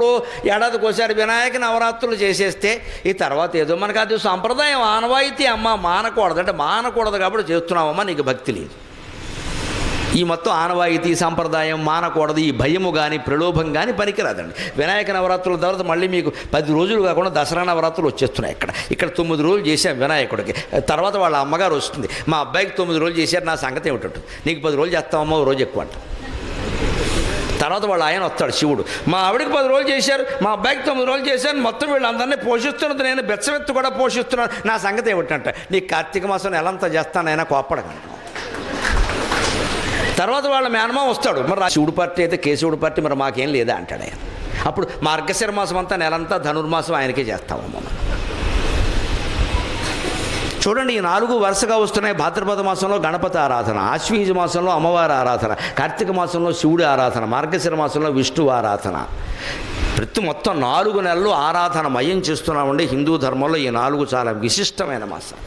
ఎప్పుడు ఏడాదికి ఒకసారి వినాయక నవరాత్రులు చేసేస్తే ఈ తర్వాత ఏదో మనకు అది సంప్రదాయం. ఆనవాయితీ అమ్మ మానకూడదు. అంటే మానకూడదు కాబట్టి చేస్తున్నామమ్మా నీకు భక్తి లేదు. ఈ మొత్తం ఆనవాయితీ సంప్రదాయం మానకూడదు ఈ భయము కానీ ప్రలోభం కానీ పనికిరాదండి. వినాయక నవరాత్రుల తర్వాత మళ్ళీ మీకు పది రోజులు కాకుండా దసరా నవరాత్రులు వచ్చేస్తున్నాయి ఇక్కడ. ఇక్కడ తొమ్మిది రోజులు చేశాం వినాయకుడికి. తర్వాత వాళ్ళ అమ్మగారు వస్తుంది. మా అబ్బాయికి తొమ్మిది రోజులు చేశారు నా సంగతి ఏమిటంటుంది? నీకు పది రోజులు చేస్తామమ్మా ఓ రోజు ఎక్కువ అంట. తర్వాత వాళ్ళ ఆయన వస్తాడు శివుడు. మా ఆవిడకి పది రోజులు చేశారు మా అబ్బాయికి తొమ్మిది రోజులు చేశారు మొత్తం వీళ్ళందరినీ పోషిస్తున్నది నేను బెచ్చవెత్తు కూడా పోషిస్తున్నాను. నా సంగతి ఏమిటంట నీ కార్తీక మాసం ఎలాంత చేస్తానైనా కోప్పడకండి. తర్వాత వాళ్ళ మేనమా వస్తాడు మరి శివుడు పార్టీ అయితే కేశవుడు పార్టీ మరి మాకేం లేదా అంటాడు ఆయన. అప్పుడు మార్గశిర మాసం అంతా నెలంతా ధనుర్మాసం ఆయనకే చేస్తామమ్మ మనం. చూడండి ఈ నాలుగు వరుసగా వస్తున్నాయి. భాద్రపద మాసంలో గణపతి ఆరాధన ఆశ్వీజ మాసంలో అమ్మవారి ఆరాధన కార్తీక మాసంలో శివుడి ఆరాధన మార్గశిర మాసంలో విష్ణువు ఆరాధన. ప్రతి మొత్తం నాలుగు నెలలు ఆరాధన మయం చేస్తున్నామండి. హిందూ ధర్మంలో ఈ నాలుగు చాలా విశిష్టమైన మాసం